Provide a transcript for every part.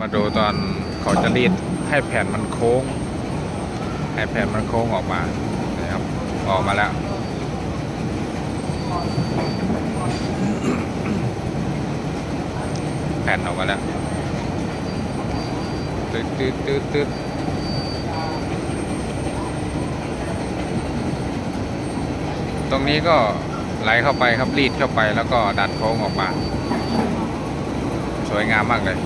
มาดูตอนเขาจะรีดให้แผ่นมันโค้ง ให้แผ่นมันโค้งออกมานะครับออกมาแล้วแผ่นออกมาแล้วตืดตืดตืดตืดตรงนี้ก็ไหลเข้าไปครับรีดเข้าไปแล้วก็ดัดโค้งออกมา สวยงามมากเลย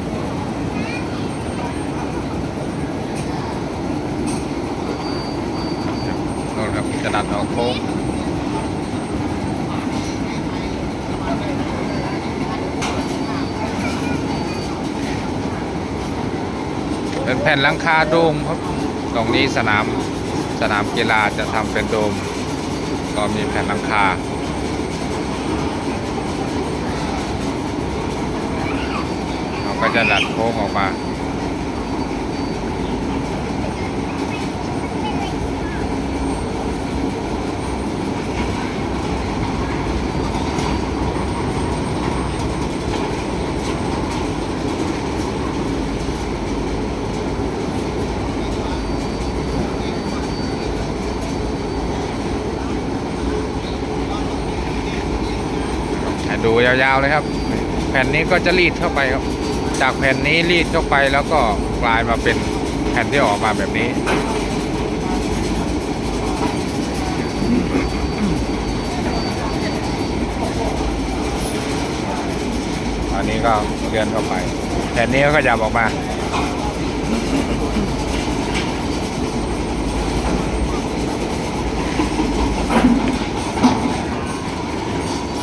โน่นครับจะดัดออกโค้งเป็นแผ่นลังคาโดมครับ ตรงนี้สนามสนามกีฬาจะทำเป็นโดม ก็มีแผ่นลังคาเราก็จะดัดโค้งออกมา ดูยาวๆเลยครับ แผ่นนี้ก็จะรีดเข้าไปครับ จากแผ่นนี้รีดเข้าไปแล้วก็กลายมาเป็นแผ่นที่ออกมาแบบนี้อันนี้ก็เลื่อนเข้าไปแผ่นนี้ก็ขยับออกมา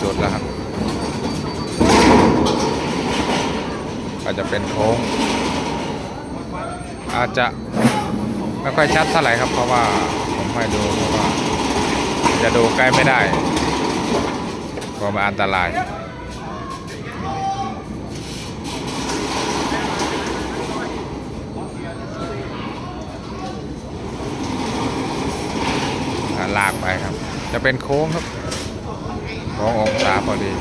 สุดแล้วครับ ก็จะเป็นโค้ง อาจจะไม่ค่อยชัดเท่าไหร่ครับ เพราะว่าผมให้ดูเพราะว่า จะดูใกล้ไม่ได้เพราะมันอันตรายลากไปครับ จะเป็นโค้งครับโค้งองศาพอดี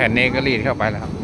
ผ่นแผ่นนี้ก็รีดเข้าไปแล้วครับ